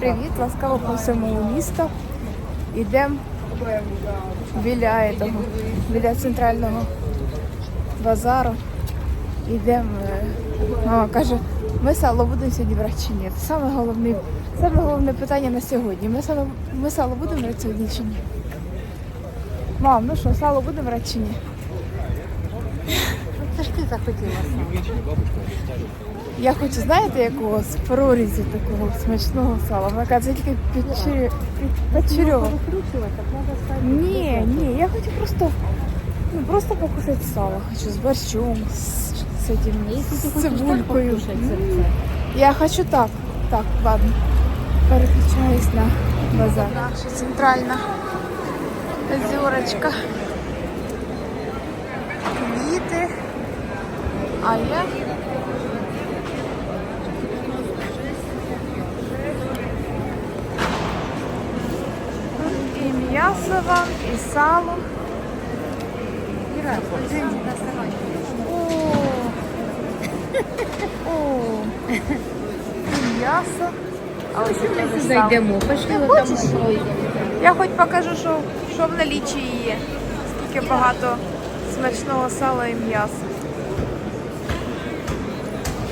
привіт! Ласкаво просимо у місто. Йдемо біля, біля центрального базару. Йдемо. е, Мама каже, ми сало будемо сьогодні брати чи ні? Це саме головне, саме головне питання на сьогодні. Ми сало, ми сало будемо брати сьогодні чи ні? Мам, ну що, сало будемо брати чи ні? Це ж ти захотіла сам. Я хочу, знаєте, якого з прорізі такого смачного сала. Вона каже, це тільки підчерю- підчерьова. Викручувати, так треба ставити. Ні, ні, я хочу просто, ну, просто покушати сало. Хочу з борщом, з, з, этим, Якщо ти з хочеш так цибулькою. покушати М. серце. Я хочу так. Так, ладно. Переключаюсь на базар. Наша центральна озерочка. А я Тут і м'ясо вам, і сало. І м'ясо. А ось Сюди саме. пішли Ти пройдемо. Я хоч покажу, що, що в наліччі є. Скільки багато смачного сала і м'яса.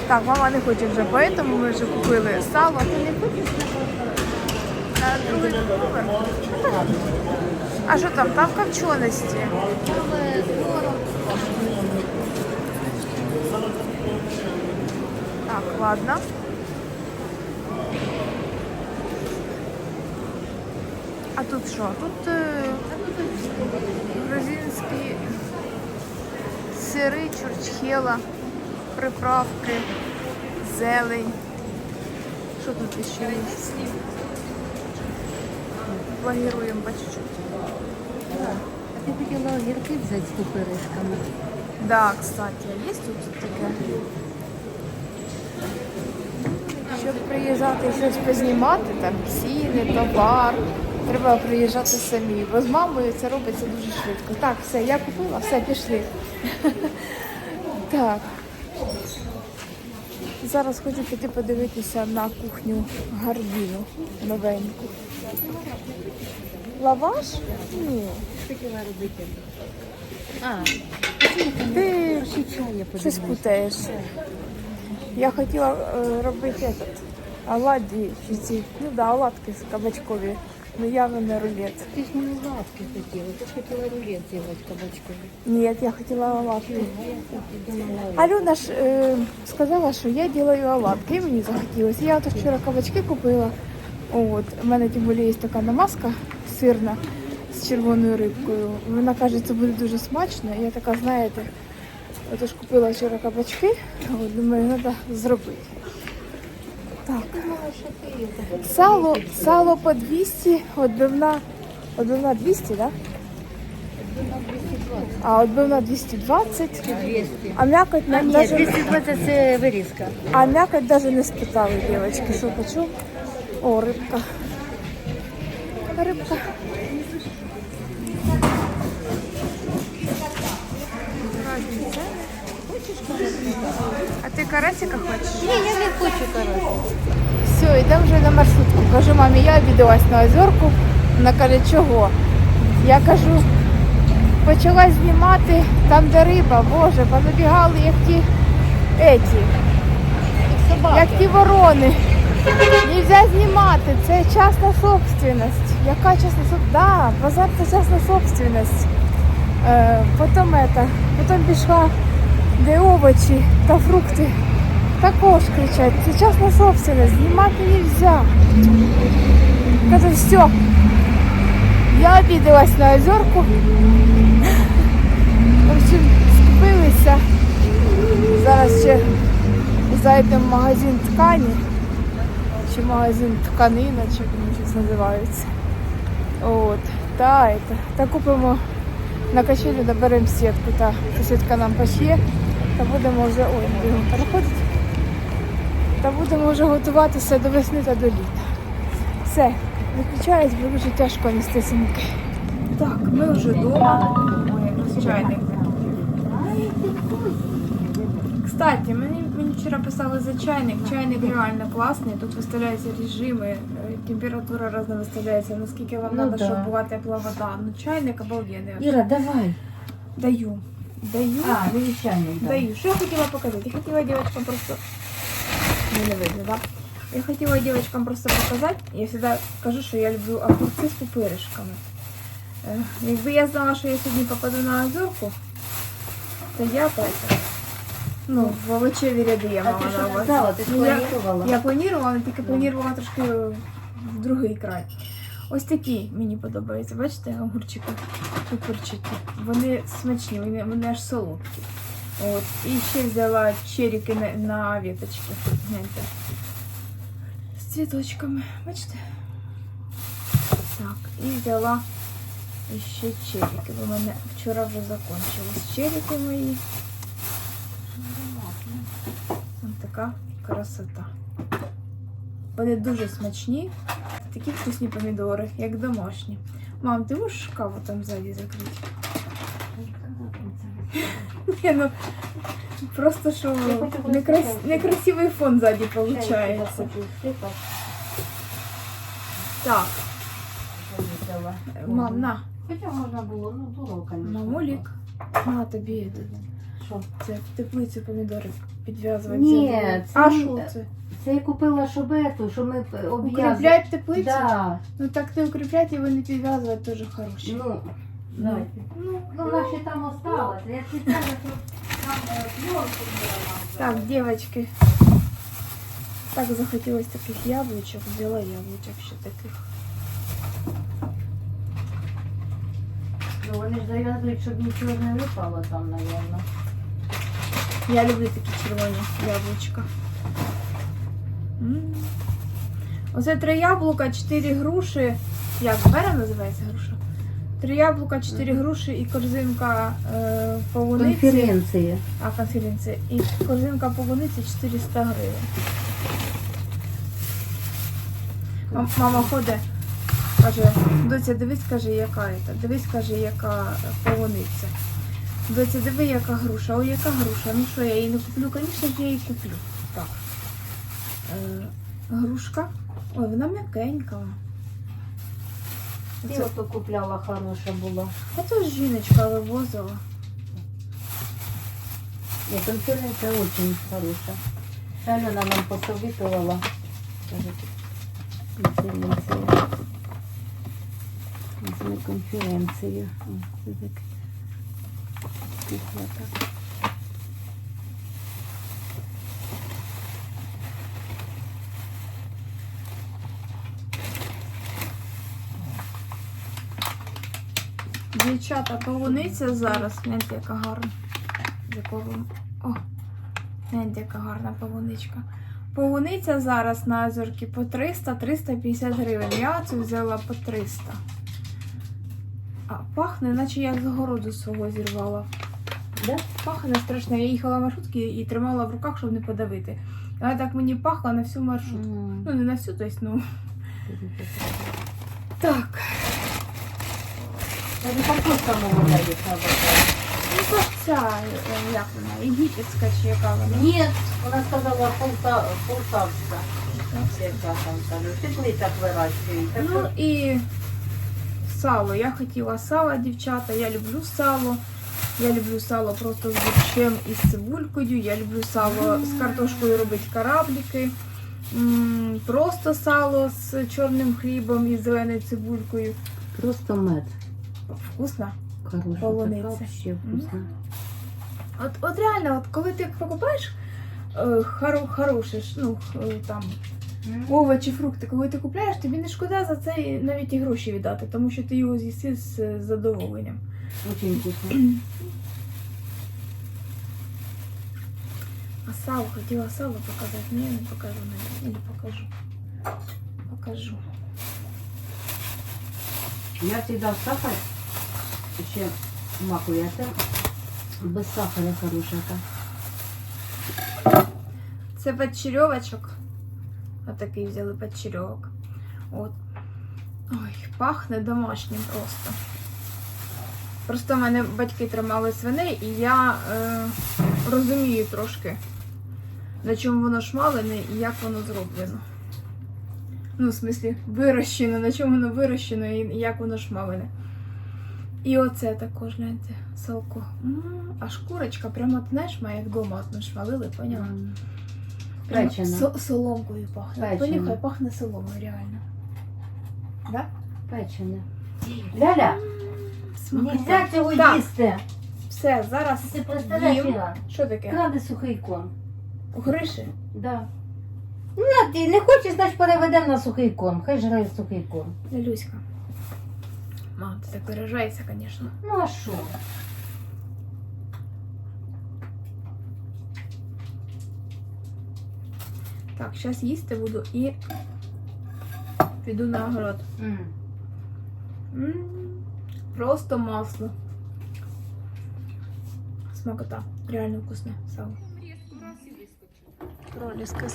Так, мама не хоче вже, поэтому ми вже купили сало. Ти не хочеш? Другий поверх. А що там? Там копченості. Так, ладно. А тут що? Тут е, грузинські сири, чурчхела, приправки, зелень. Що тут ще є? По чуть-чуть. А ти хотіла огірки взяти з пупиришками? Да, кстати, а є тут таке? Щоб приїжджати щось познімати, там ціни, товар, треба приїжджати самі. Бо з мамою це робиться дуже швидко. Так, все, я купила, все, пішли. Так. Зараз хочу піти подивитися на кухню Гарбіну новеньку. Лаваш? Ні. Хотіла робити. А, Ти Щось путаєш. Я хотіла е, робити этот, оладі, ну да, оладки кабачкові, ну явно не рулет. Ти ж не лавки хотіла, ти ж хотіла рулет зробити кабачковий. Ні, я хотіла оладки. А я тут думала, Альона ж е, сказала, що я роблю оладки, і мені захотілося. Я от вчора кабачки купила. От, у мене тим більше є така намазка сирна з червоною рибкою. Вона каже, це буде дуже смачно. Я така, знаєте, отож купила вчора кабачки, от, думаю, треба зробити. Так. Сало, сало по 200, отбивна, отбивна 200, да? А отбивна 220, 200. а м'якоть А нам ні, даже, 220 це вирізка. а м'якоть даже не спитали, дівчатки, що хочу. О, рибка. Рибка. Разні ціни. А ти карасика хочеш? Ні, я не хочу карасика. Все, йдемо вже на маршрутку. Кажу, мамі, я обідалась на озерку. Вона каже, чого? Я кажу, почала знімати там, де риба, боже, понабігали, як ті еті, як ті ворони. Нельзя знімати, це частна собственность. Яка частна собственность? Да, базар це частна собственность. Е, потім, это, потім пішла, де овочі та фрукти. Також кричать, це частна собственность, знімати нельзя. Кажу, все. Я обідалась на озерку. В общем, скупилися. Зараз ще зайдемо в магазин ткані. Чи магазин тканина, чи вони щось називаються. От. Та, это, та купимо на качелю, доберемо сітку. Та сітка нам пошє. Та будемо вже. Ой, будемо переходити. Та будемо вже готуватися до весни та до літа. Все, виключаюсь, бо дуже тяжко нести сумки. Так, ми вже вдома. Ой, якраз чайник. Кстати, мені, мені вчора писали за чайник. Чайник реально класний. Тут виставляються режими, е, температура різна виставляється, наскільки вам Ну треба, да. щоб була тепла вода. Ну чайник обалденний. Іра, давай. Даю. Даю. А, вирішальник, да. Даю. Що я хотіла показати? Я хотіла дівчатам просто. Не видно, да? Я хотіла дівчатам просто показати. Я завжди кажу, що я люблю огурці з пупиришками. Е, Якби я знала, що я сьогодні попаду на озерку, то я так. Ну, в овочеві ряди я мала на увазі. сказала? Ти ж Ну, я- планувала? Я планувала, але тільки планувала трошки в другий край. Ось такі мені подобаються. Бачите, огурчики пупирчики. Вони смачні, вони, вони аж солодкі. От. І ще взяла черіки на, на віточки. Гляньте. З цвіточками. Бачите? Так, і взяла ще черіки. У мене вчора вже закончились черіки мої. Ось така красота. Вони дуже смачні. Такі вкусні помідори, як домашні. Мам, ти можеш каву там ззаді закрити? Ні, ну просто Я некрас... некрасивий фон ззаді виходить. Так, мам, на, Хоча можна було, ну було, звісно. мамулік, на тобі этот. Що? Це в теплиці помідори підв'язувати. Ні, забула. це а що це? Це я купила шобету, що ми обв'язали. Укріплять теплицю? Да. Ну так не укріплять і вони підв'язувати теж хороші. Ну, давайте. Ну, Ну, наші там осталось. Я спеціально тут там е, пленку. Так, девочки. Так захотілось таких яблучок, взяла яблучок ще таких. Ну, вони ж зав'язують, щоб нічого не випало там, напевно. Я люблю такі червоні яблучка. М. Оце три яблука, чотири груші. Як бера називається груша? Три яблука, чотири груші і корзинка е, полуниці. Конференції. А, конференція. І корзинка полуниці 400 гривень. Мама ходить, каже, доця, дивись, каже, яка це. Дивись, каже, яка полуниця. Доця, диви, яка груша. Ой, яка груша. Ну що, я її не куплю? Звісно ж, я її куплю. Так. Е, грушка. Ой, вона м'якенька. Це, ото купляла хороша була. ж жіночка вивозила. Ні, конференція дуже хороша. Альона нам. Візьми конференцію. О, так. Пухла так. Дівчата, полуниця зараз. Гляньте, яка гарна. Якого... О, гляньте, яка гарна полуничка. Полуниця зараз на озерки по 300-350 гривень. Я цю взяла по 300. А пахне, наче я з городу свого зірвала. Да? Пахне страшно. Я їхала в маршрутці і тримала в руках, щоб не подавити. Вона так мені пахла на всю маршрутку. М. Ну, не на всю, тобто, ну. Так. Каже, капуста молода є. Ну, ця, е, як вона, єгипетська чи яка вона? Ні, вона сказала полта, полтавська. Там вирощують. Так Ну що і сало. Я хотіла сало, дівчата. Я люблю сало. Я люблю сало просто з борщем і з цибулькою. Я люблю сало з картошкою робити корабліки. М, Просто сало з чорним хлібом і зеленою цибулькою. Просто мед. Вкусно. Хороша, Полуниця. така вкусна. От, от реально, от коли ти покупаєш е, хоро, хороше, ну, е, там, овочі, фрукти, коли ти купляєш, тобі не шкода за це навіть і гроші віддати, тому що ти його з'їси з е, задоволенням. Очень вкусно. А сало, хотіла сало показати, ні, не покажу навіть, или покажу. Покажу. Я всегда в сахар ще макую, це без сахара хороша. Це подчерьовочок. Отакий взяли подчерьовок. От. Ой, пахне домашнім просто. Просто в мене батьки тримали свиней, і я е, розумію трошки, на чому воно шмалене і як воно зроблено. Ну, в смислі, вирощено, на чому воно вирощено і як воно шмалене. І оце також, гляньте, салко. А шкурочка прямо, ти знаєш, має як ми шмалили, поняла? Прямо Печена. со- соломкою пахне. Печена. Понюхай, пахне соломою, реально. Да? Печене. Ляля, Смакота. нельзя цього Так. їсти. Все, зараз Ти представляєш, їм. Іра? Що таке? Кради сухий корм. Гриші? Да. Ну, ти не хочеш, значить переведемо на сухий корм. Хай жрає сухий корм. Люська. Мам, ти так виражаєшся, звісно. Ну а що? Так, зараз їсти буду і піду на огород. М. М, Просто масло. Смакота. Реально вкусне сало. Проліска,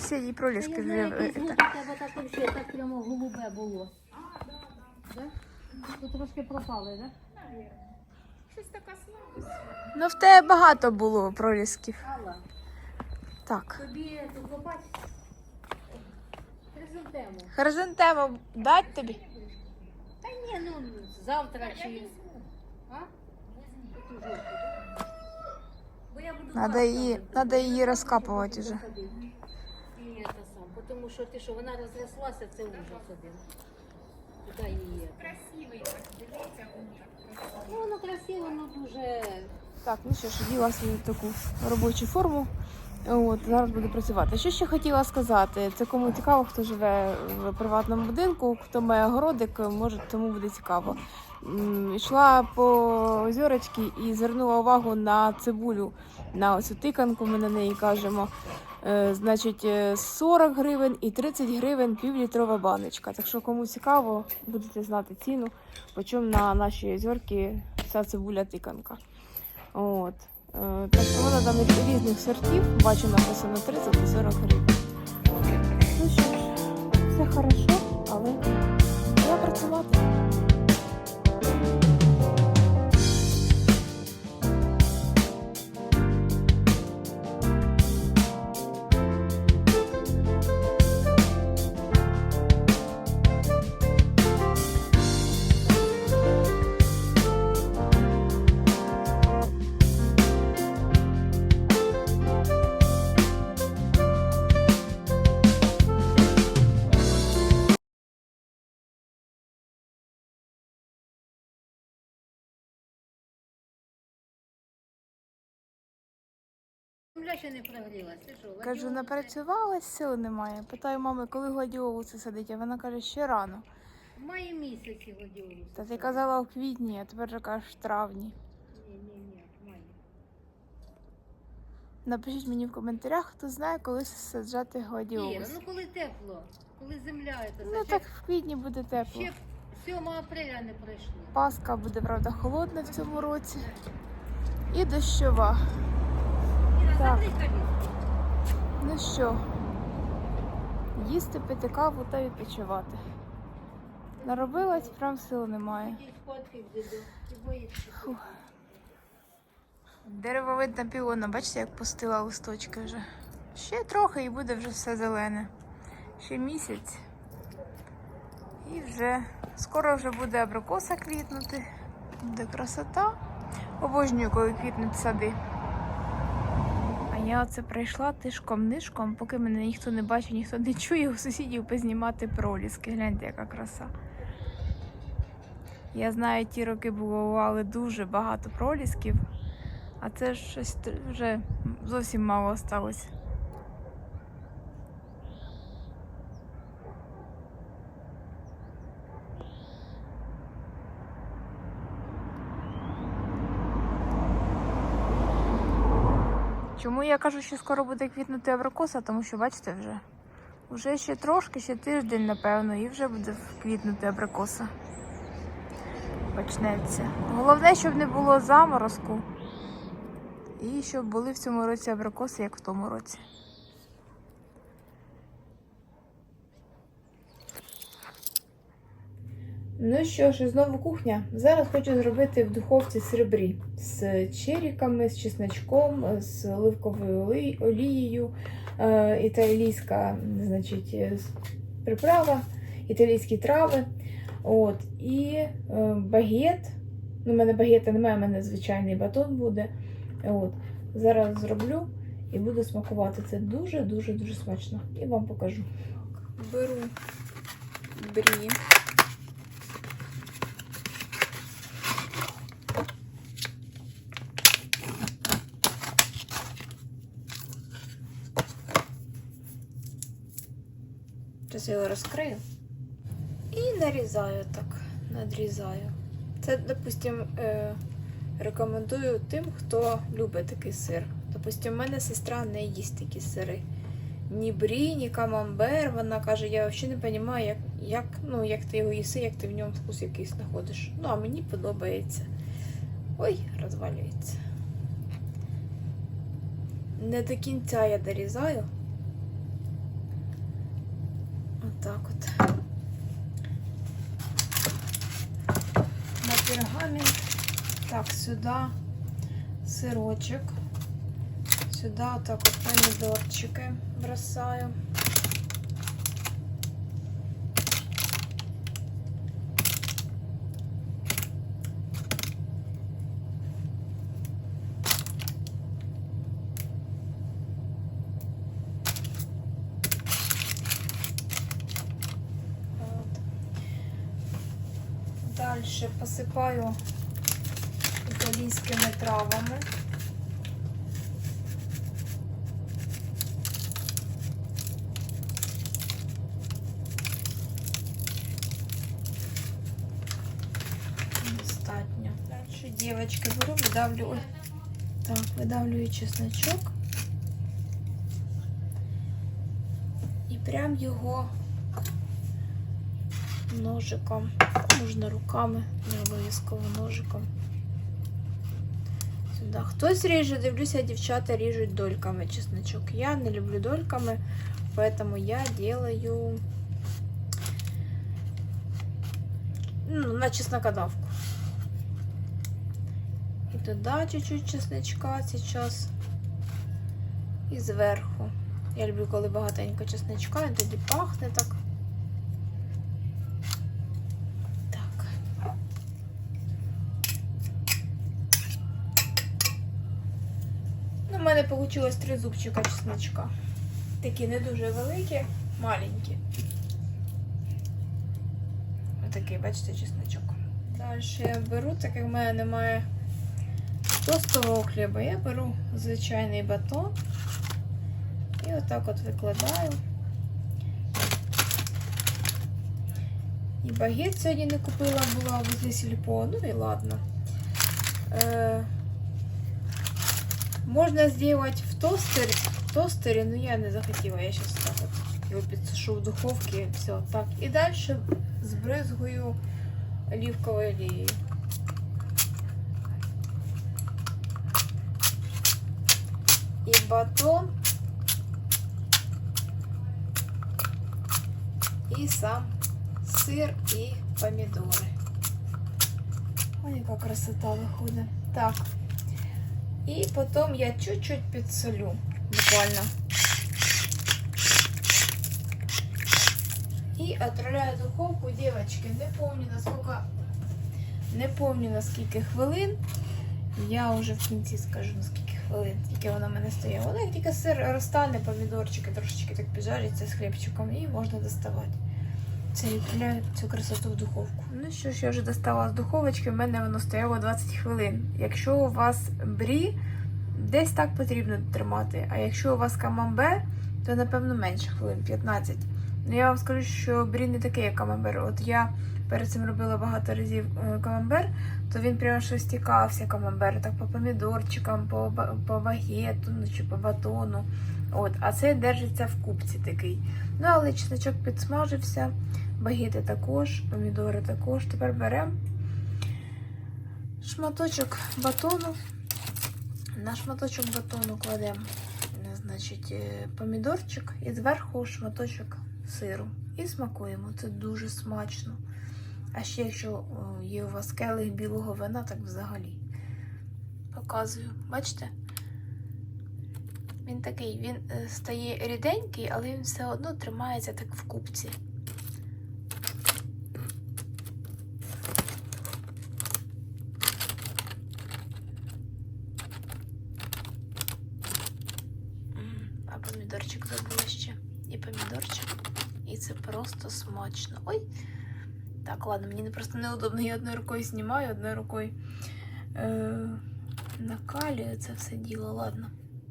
звук у тебе так вообще, так прямо голубе було. Да? Тут трошки пропали, да? Ну, в тебе багато було пролісків. Алла, Так. тобі тут копати? Хризантему. Хризантему дать тобі? Та ні, ну завтра чи... А? Жовту. Бо я буду Надо завтра її, надо її розкапувати вже. І це сам, тому що ти що, вона розрослася, це ужас один. Куди її? Красивий, дивіться, Ну, воно красиво, ну дуже... Так, ну що ж, оділа свою таку робочу форму. От, зараз буду працювати. Що ще хотіла сказати? Це кому цікаво, хто живе в приватному будинку, хто має городик, може тому буде цікаво. Йшла по озерочці і звернула увагу на цибулю, на оцю тиканку, ми на неї кажемо. Е, Значить, е, 40 гривень і 30 гривень півлітрова баночка. Так що кому цікаво, будете знати ціну, почому на нашій озерці ця цибуля тиканка. От. Е, Так що вона там різних сортів, бачу написано 30 і 40 гривень. Ну що ж, все хорошо, але треба працювати. Ще не прогрілася, ти що? Кажу, напрацювалась, сил немає. Питаю мами, коли гладіолуси садить, а вона каже, ще рано. В маї місяці гладіолуси. Та ти казала у квітні, а тепер же кажеш в травні. Ні, ні, ні, в маї. Напишіть мені в коментарях, хто знає, коли саджати Іра, гладіолус. ну коли тепло, коли земля, це Ну так в квітні буде тепло. ще 7 апреля не пройшло. Паска буде, правда, холодна в цьому році. І дощова. Так. Ну що, їсти, пити каву та відпочивати. Наробилась, прям сил немає. Ідіть фотки в діду. Ти боїшся. Дерево видно піона, бачите, як пустила листочки вже. Ще трохи і буде вже все зелене. Ще місяць. І вже скоро вже буде абрикоса квітнути. Буде красота. Обожнюю, коли квітнуть сади. Я оце прийшла тишком-нишком, поки мене ніхто не бачить, ніхто не чує у сусідів познімати проліски. Гляньте, яка краса. Я знаю, ті роки бували дуже багато пролісків, а це щось вже зовсім мало осталось. Чому я кажу, що скоро буде квітнути абрикоса? Тому що, бачите, вже вже ще трошки, ще тиждень, напевно, і вже буде квітнути абрикоса. Почнеться. Головне, щоб не було заморозку. І щоб були в цьому році абрикоси, як в тому році. Ну що ж, знову кухня. Зараз хочу зробити в духовці серебрі з черіками, з чесночком, з оливковою олією, е, італійська, значить, е, приправа, італійські трави. От, і е, багет. Ну, у мене багета немає, у мене звичайний батон буде. От. Зараз зроблю і буду смакувати. Це дуже-дуже дуже смачно. І вам покажу. Беру брі. Зараз його розкрию. І нарізаю так, надрізаю. Це, допустим, е, рекомендую тим, хто любить такий сир. Допустим, у мене сестра не їсть такі сири. Ні брі, ні камамбер. Вона каже, я взагалі не розумію, як, як, ну, як ти його їси, як ти в ньому вкус якийсь знаходиш. Ну, а мені подобається. Ой, розвалюється. Не до кінця я дорізаю. Отак от. На пергамент. Так, сюди сирочок. Сюди отак от помідорчики бросаю. Дальше посипаю італійськими травами. Достатньо. Дальше, дівчатки, беру, видавлю. Ой. Так, видавлюю чесночок. І прям його ножиком, Можна руками, не обов'язково ножиком. Сюди. Хтось ріже, дивлюся, дівчата ріжуть дольками чесночок. Я не люблю дольками, поэтому я делаю ну, на чеснокодавку. И туда чуть-чуть чесночка сейчас. І зверху. Я люблю, коли багатенько чесночка, і тоді пахне. Так. Ну, у мене вийшло три зубчика чесночка. Такі не дуже великі, маленькі. Отакий, бачите, чесночок. Далі я беру, так як в мене немає тостового хліба, я беру звичайний батон і отак от викладаю. І багет сьогодні не купила, була возле сільпо, ну і ладно. Е, можна зробити в тостері, в тостері, ну я не захотіла, я зараз так от його підсушу в духовці, все так. І далі збризгую оливковою олією. І батон. І сам сир і помідори. Ой, яка красота виходить. Так. І потім я чуть-чуть підсолю. Буквально. І відправляю в духовку, дівчатки, не помню наскільки, не помню наскільки хвилин. Я вже в кінці скажу наскільки хвилин, тільки вона в мене стояла. Вона як тільки сир розтане, помідорчики трошечки так піджаряться з хлібчиком і можна доставати. Це відправляю цю красоту в духовку. Ну що ж, я вже достала з духовочки, в мене воно стояло 20 хвилин. Якщо у вас брі, десь так потрібно тримати. А якщо у вас камамбер, то напевно менше хвилин, 15. Ну я вам скажу, що брі не такий, як камамбер. От я перед цим робила багато разів е, камамбер, то він прямо щось стікався камамбер, так по помідорчикам, по, по багету, ну, чи по батону. От, а цей держиться в купці такий. Ну, але чесночок підсмажився, багети також, помідори також. Тепер беремо шматочок батону. На шматочок батону кладемо е, значить, е, помідорчик і зверху шматочок сиру. І смакуємо. Це дуже смачно. А ще якщо є у вас келих білого вина, так взагалі. Показую. Бачите? Він такий, він е, стає ріденький, але він все одно тримається так в купці. М, А помідорчик забула ще. І помідорчик. І це просто смачно. Ой! Так, ладно, мені просто неудобно. Я одною рукою знімаю, одною рукою е, накалюю це все діло, ладно.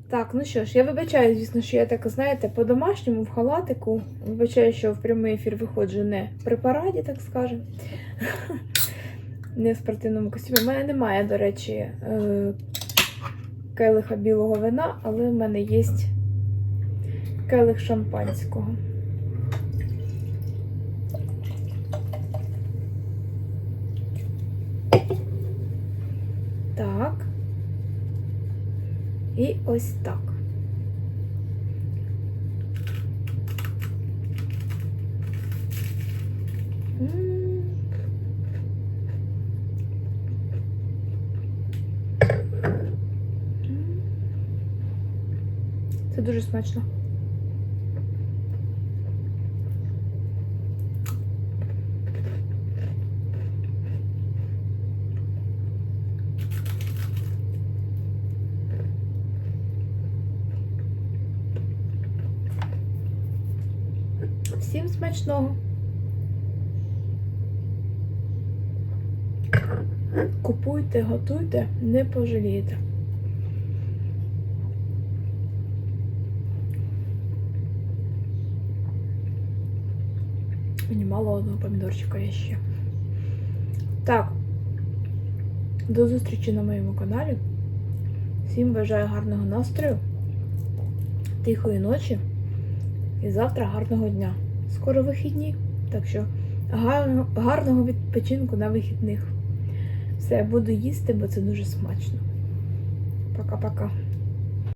Так, ну що ж, я вибачаю, звісно, що я так, знаєте, по-домашньому, в халатику. Вибачаю, що в прямий ефір виходжу не при параді, так скажемо. Не в спортивному костюмі. У мене немає, до речі, е, келиха білого вина, але в мене є келих шампанського. Так. І ось так. Дуже смачно. Всім смачного. Купуйте, готуйте, не пожалієте. Мені мало одного помідорчика є ще. Так. До зустрічі на моєму каналі. Всім бажаю гарного настрою, тихої ночі. І завтра гарного дня. Скоро вихідні, так що гарного, відпочинку на вихідних. Все, я буду їсти, бо це дуже смачно. Пока-пока.